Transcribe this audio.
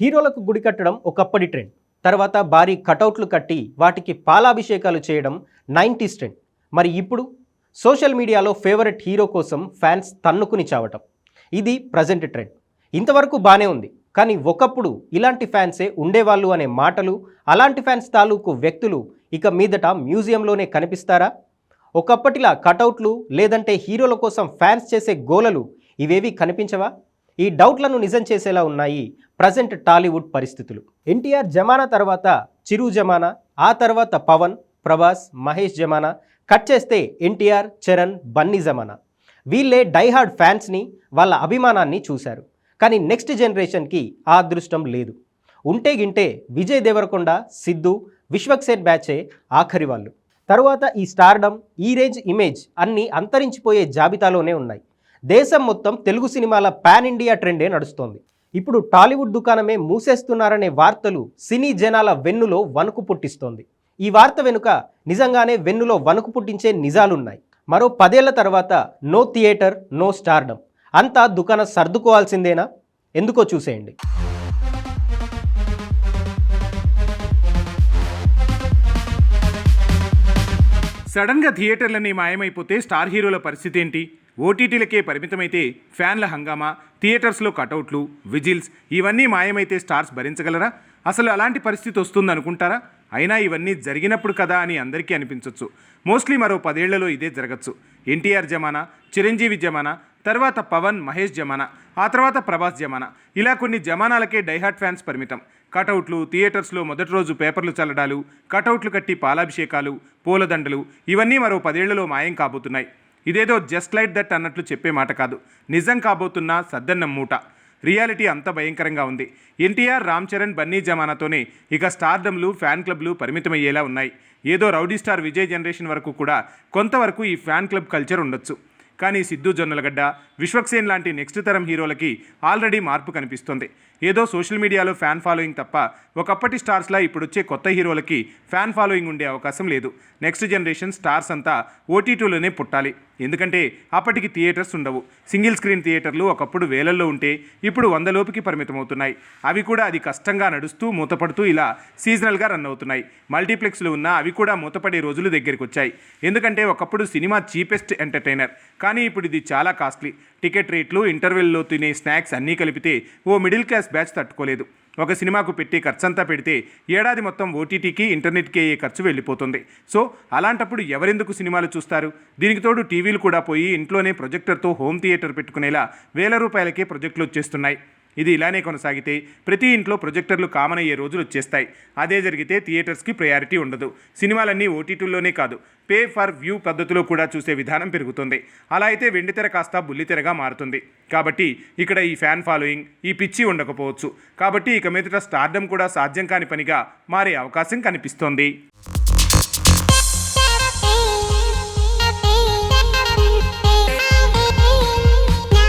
హీరోలకు గుడి కట్టడం ఒకప్పటి ట్రెండ్. తర్వాత భారీ కటౌట్లు కట్టి వాటికి పాలాభిషేకాలు చేయడం నైంటీస్ ట్రెండ్. మరి ఇప్పుడు సోషల్ మీడియాలో ఫేవరెట్ హీరో కోసం ఫ్యాన్స్ తన్నుకుని చావటం. ఇది ప్రజెంట్ ట్రెండ్. ఇంతవరకు బాగానే ఉంది. కానీ ఒకప్పుడు ఇలాంటి ఫ్యాన్సే ఉండేవాళ్ళు అనే మాటలు అలాంటి ఫ్యాన్స్ తాలూకు వ్యక్తులు ఇక మీదట మ్యూజియంలోనే కనిపిస్తారా? ఒకప్పటిలా కటౌట్లు లేదంటే హీరోల కోసం ఫ్యాన్స్ చేసే గోలలు ఇవేవి కనిపించవా? ఈ డౌట్లను నిజం చేసేలా ఉన్నాయి ప్రజెంట్ టాలీవుడ్ పరిస్థితులు. ఎన్టీఆర్ జమానా తర్వాత చిరు జమానా ఆ తర్వాత పవన్ ప్రభాస్ మహేష్ జమానా కట్ చేస్తే ఎన్టీఆర్ చరణ్ బన్నీ జమానా. వీళ్ళే డైహార్డ్ ఫ్యాన్స్ని వాళ్ళ అభిమానాన్ని చూశారు. కానీ నెక్స్ట్ జనరేషన్కి ఆ అదృష్టం లేదు. ఉంటే గింటే విజయ్ దేవరకొండ సిద్ధు విశ్వక్సేన్ బ్యాచే ఆఖరి వాళ్ళు. తరువాత ఈ స్టార్డమ్ ఈ రేంజ్ ఇమేజ్ అన్నీ అంతరించిపోయే జాబితాలోనే ఉన్నాయి. దేశం మొత్తం తెలుగు సినిమాల పాన్ ఇండియా ట్రెండే నడుస్తోంది. ఇప్పుడు టాలీవుడ్ దుకాణమే మూసేస్తున్నారనే వార్తలు సినీ జనాల వెన్నులో వణుకు పుట్టిస్తోంది. ఈ వార్త వెనుక నిజంగానే వెన్నులో వణుకు పుట్టించే నిజాలున్నాయి. మరో పదేళ్ళ తర్వాత నో థియేటర్ నో స్టార్డమ్. అంతా దుకాణం సర్దుకోవాల్సిందేనా? ఎందుకో చూసేయండి. సడన్గా థియేటర్లన్నీ మాయమైపోతే స్టార్ హీరోల పరిస్థితి ఏంటి? ఓటీటీలకే పరిమితమైతే ఫ్యాన్ల హంగామా థియేటర్స్లో కటౌట్లు విజిల్స్ ఇవన్నీ మాయమైతే స్టార్స్ భరించగలరా? అసలు అలాంటి పరిస్థితి వస్తుందనుకుంటారా? అయినా ఇవన్నీ జరిగినప్పుడు కదా అని అందరికీ అనిపించవచ్చు మోస్ట్లీ మరో పదేళ్ళలో ఇదే జరగచ్చు. ఎన్టీఆర్ జమానా చిరంజీవి జమానా తర్వాత పవన్ మహేష్ జమానా ఆ తర్వాత ప్రభాస్ జమానా. ఇలా కొన్ని జమానాలకే డైహార్ట్ ఫ్యాన్స్ పరిమితం. కటౌట్లు థియేటర్స్లో మొదటి రోజు పేపర్లు చల్లడాలు కటౌట్లు కట్టి పాలాభిషేకాలు పూలదండలు ఇవన్నీ మరో పదేళ్ళలో మాయం కాబోతున్నాయి. ఇదేదో జస్ట్ లైట్ దట్ అన్నట్లు చెప్పే మాట కాదు. నిజం కాబోతున్న సద్దన్నం మూట. రియాలిటీ అంత భయంకరంగా ఉంది. ఎన్టీఆర్ రామ్ చరణ్ బన్నీ జమానాతోనే ఇక స్టార్డమ్లు ఫ్యాన్ క్లబ్లు పరిమితమయ్యేలా ఉన్నాయి. ఏదో రౌడీ స్టార్ విజయ్ జనరేషన్ వరకు కూడా కొంతవరకు ఈ ఫ్యాన్ క్లబ్ కల్చర్ ఉండొచ్చు. కానీ సిద్ధు జొన్నలగడ్డ విశ్వక్సేన్ లాంటి నెక్స్ట్ తరం హీరోలకి ఆల్రెడీ మార్పు కనిపిస్తుంది. ఏదో సోషల్ మీడియాలో ఫ్యాన్ ఫాలోయింగ్ తప్ప ఒకప్పటి స్టార్స్లా ఇప్పుడొచ్చే కొత్త హీరోలకి ఫ్యాన్ ఫాలోయింగ్ ఉండే అవకాశం లేదు. నెక్స్ట్ జనరేషన్ స్టార్స్ అంతా ఓటీటీలోనే పుట్టాలి. ఎందుకంటే అప్పటికి థియేటర్స్ ఉండవు. సింగిల్ స్క్రీన్ థియేటర్లు ఒకప్పుడు వేలల్లో ఉంటే ఇప్పుడు వందలోపుకి పరిమితమవుతున్నాయి. అవి కూడా అది కష్టంగా నడుస్తూ మూతపడుతూ ఇలా సీజనల్గా రన్ అవుతున్నాయి. మల్టీప్లెక్స్లు ఉన్నా అవి కూడా మూతపడే రోజులు దగ్గరికి వచ్చాయి ఎందుకంటే ఒకప్పుడు సినిమా చీపెస్ట్ ఎంటర్టైనర్. కానీ ఇప్పుడు ఇది చాలా కాస్ట్లీ. టికెట్ రేట్లు ఇంటర్వెల్లో తినే స్నాక్స్ అన్నీ కలిపితే ఓ మిడిల్ క్లాస్ బ్యాచ్ తట్టుకోలేదు. ఒక సినిమాకు పెట్టి ఖర్చంతా పెడితే ఏడాది మొత్తం ఓటీటీకి ఇంటర్నెట్కి అయ్యే ఖర్చు వెళ్ళిపోతుంది. సో అలాంటప్పుడు ఎవరెందుకు సినిమాలు చూస్తారు? దీనికి తోడు టీవీలు కూడా పోయి ఇంట్లోనే ప్రొజెక్టర్తో హోమ్ థియేటర్ పెట్టుకునేలా వేల రూపాయలకే ప్రొజెక్టులు వచ్చేస్తున్నాయి. ఇది ఇలానే కొనసాగితే ప్రతి ఇంట్లో ప్రొజెక్టర్లు కామన్ అయ్యే రోజులు వచ్చేస్తాయి. అదే జరిగితే థియేటర్స్కి ప్రయారిటీ ఉండదు. సినిమాలన్నీ ఓటీటీల్లోనే కాదు పే ఫర్ వ్యూ పద్ధతిలో కూడా చూసే విధానం పెరుగుతుంది. అలా అయితే వెండితెర కాస్త బుల్లితెరగా మారుతుంది. కాబట్టి ఇక్కడ ఈ ఫ్యాన్ ఫాలోయింగ్ ఈ పిచ్చి ఉండకపోవచ్చు. కాబట్టి ఇక మీదట స్టార్డమ్ కూడా సాధ్యం కాని పనిగా మారే అవకాశం కనిపిస్తోంది.